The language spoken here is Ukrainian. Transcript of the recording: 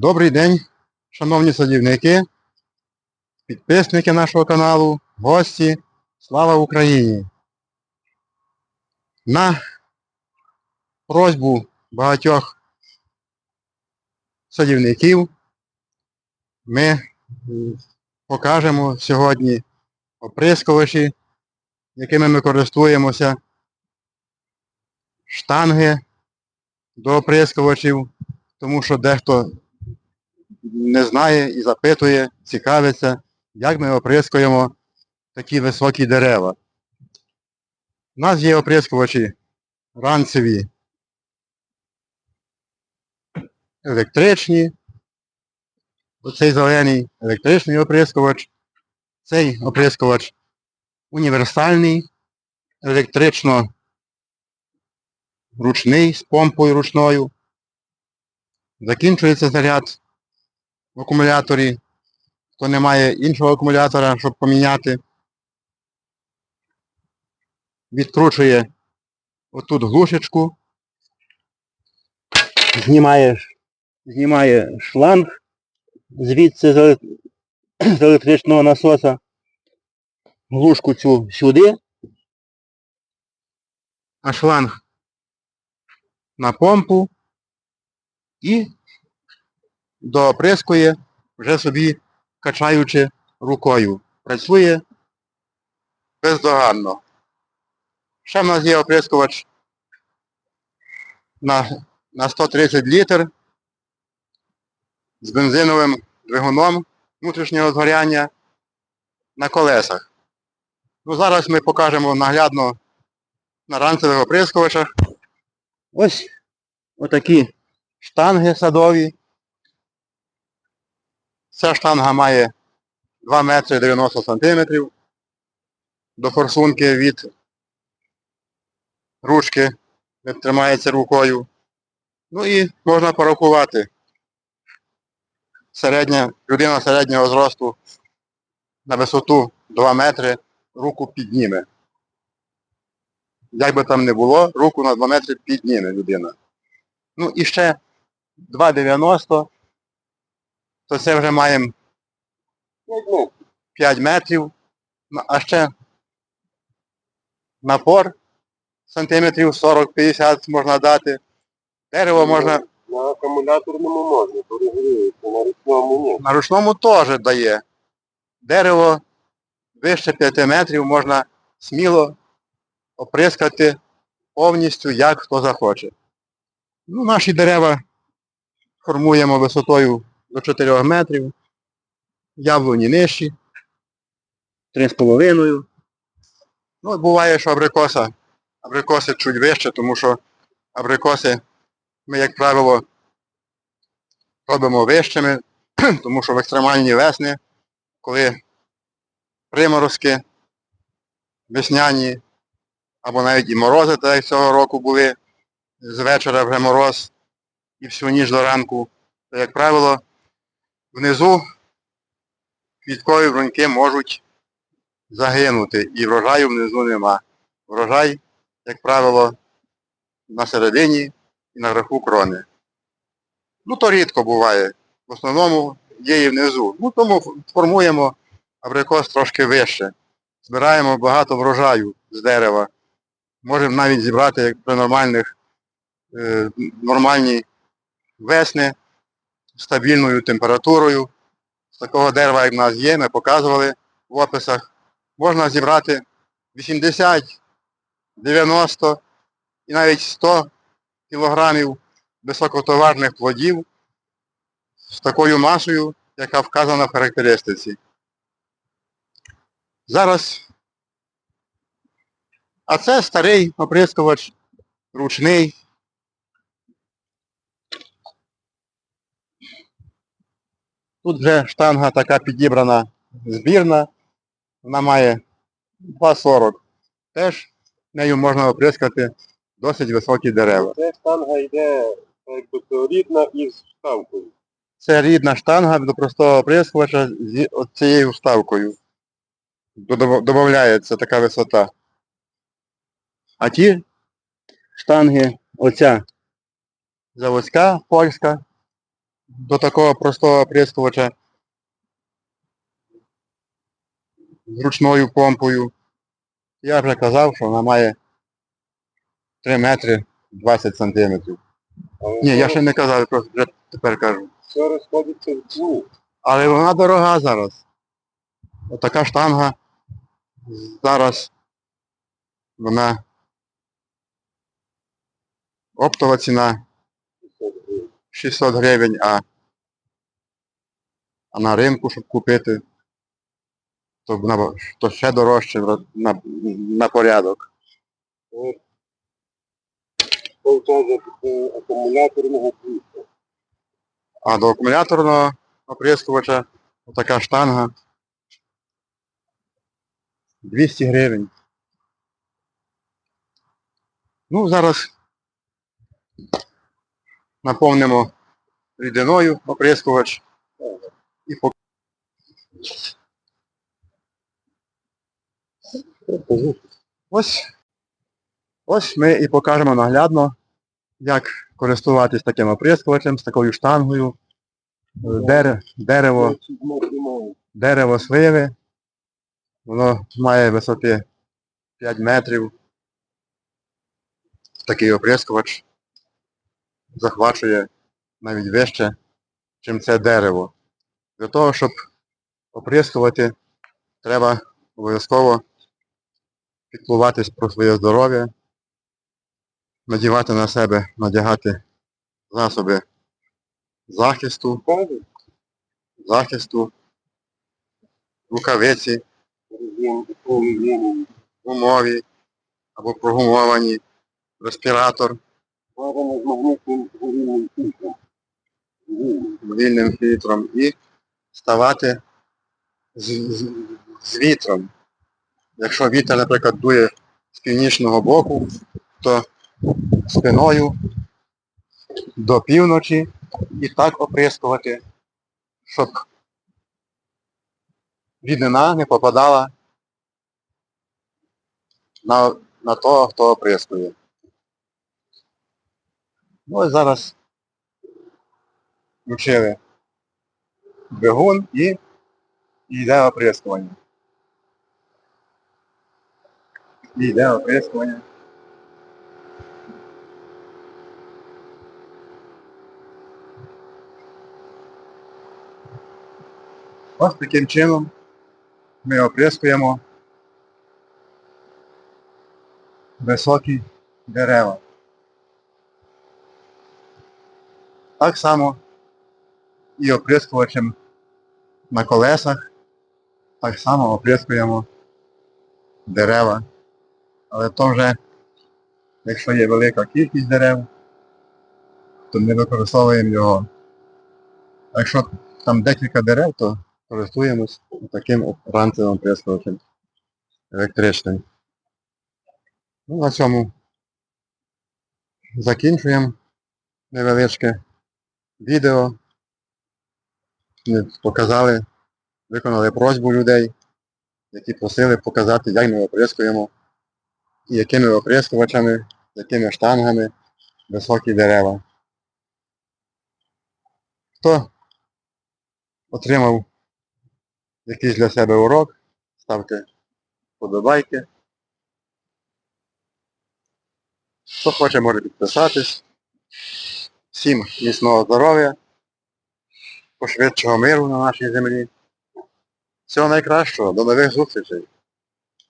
Добрий день, шановні садівники, підписники нашого каналу, гості. Слава Україні! На просьбу багатьох садівників ми покажемо сьогодні оприскувачі, якими ми користуємося, штанги до оприскувачів, тому що дехто не знає і запитує, цікавиться, як ми оприскуємо такі високі дерева. У нас є оприскувачі ранцеві, електричні, оцей зелений електричний оприскувач, цей оприскувач універсальний, електрично ручний з помпою ручною. Закінчується заряд в акумуляторі. Хто не має іншого акумулятора, щоб поміняти. Відкручує отут глушечку. Знімає, знімає шланг звідси з електричного насоса. Глушку цю сюди. А шланг на помпу і дооприскує вже собі качаючи рукою. Працює бездоганно. Ще в нас є оприскувач на, на 130 літр з бензиновим двигуном внутрішнього згоряння на колесах. Ну, зараз ми покажемо наглядно на ранцевих оприскувачах. Ось отакі штанги садові. Ця штанга має 2 метри 90 сантиметрів до форсунки від ручки, де тримається рукою. Ну і можна порахувати. Середня, людина середнього зросту на висоту 2 метри руку підніме. Як би там не було, руку на 2 метри підніме людина. Ну і ще 2,90 то це вже маємо ну, 5 метрів, Ну, а ще напор сантиметрів 40-50 можна дати. Дерево можна На акумуляторному можна, перегріється, на ручному ні. на ручному теж дає. Дерево вище 5 метрів можна сміло оприскати повністю, як хто захоче. Ну, наші дерева формуємо висотою до 4 метрів, яблуні нижчі, 3,5. Ну, буває, що абрикоса, абрикоси чуть вище, тому що абрикоси ми, як правило, робимо вищими, тому що в екстремальні весни, коли приморозки весняні, або навіть і морози, так цього року були, з вечора вже мороз і всю ніч до ранку, то, як правило, внизу квіткові бруньки можуть загинути, і врожаю внизу нема. Врожай, як правило, на середині і на верху крони. Ну, то рідко буває. В основному є і внизу. Ну, тому формуємо абрикос трошки вище. Збираємо багато врожаю з дерева. Можемо навіть зібрати як при нормальних, е, нормальній весни, стабільною температурою. З такого дерева, як в нас є, ми показували в описах. Можна зібрати 80, 90 і навіть 100 кілограмів високотоварних плодів з такою масою, яка вказана в характеристиці. Зараз. А це старий оприскувач, ручний. Тут вже штанга така підібрана збірна. Вона має 2,40. Теж нею можна оприскати досить високі дерева. Це штанга йде якби рідна із штампою. Це рідна штанга до простого оприскувача з цією вставкою. Додається така висота. А ті штанги, оця заводська, польська, до такого простого оприскувача з ручною помпою. Я вже казав, що вона має 3 метри 20 сантиметрів. Але Ні, я ще не казав, просто вже тепер кажу. Все розходиться в ціні. Але вона дорога зараз. Отака штанга зараз вона оптова ціна 600 гривень, а, а на ринку, щоб купити, то, на, то ще дорожче на, на, порядок. Акумуляторного. А до акумуляторного оприскувача така штанга 200 гривень. Ну, зараз наповнимо рідиною оприскувач і. Ось, ось ми і покажемо наглядно, як користуватись таким оприскувачем, з такою штангою. Дере- дерево, дерево сливи. Воно має висоти 5 метрів. Такий оприскувач захвачує навіть вище, чим це дерево. Для того, щоб оприскувати, треба обов'язково піклуватись про своє здоров'я, надівати на себе, надягати засоби захисту, захисту, рукавиці, гумові або прогумовані, респіратор Бажано з магнітним горільним фільтром. вільним фільтром і ставати з, з, з вітром. Якщо вітер, наприклад, дує з північного боку, то спиною до півночі і так оприскувати, щоб рідина не попадала на, на того, хто оприскує. Ну ось зараз включили двигун і і йде оприскування. І йде оприскування. Ось таким чином ми оприскуємо високі дерева. Так само і оприскувачем на колесах, так само оприскуємо дерева. Але то вже, якщо є велика кількість дерев, то не використовуємо його. Якщо там декілька дерев, то користуємось таким ранцевим оприскувачем електричним. Ну, на цьому закінчуємо невеличке відео. Показали, виконали просьбу людей, які просили показати, як ми оприскуємо і якими оприскувачами, якими штангами високі дерева. Хто отримав якийсь для себе урок, ставте вподобайки. Хто хоче, може підписатись. Всім міцного здоров'я, пошвидшого миру на нашій землі. Всього найкращого, до нових зустрічей!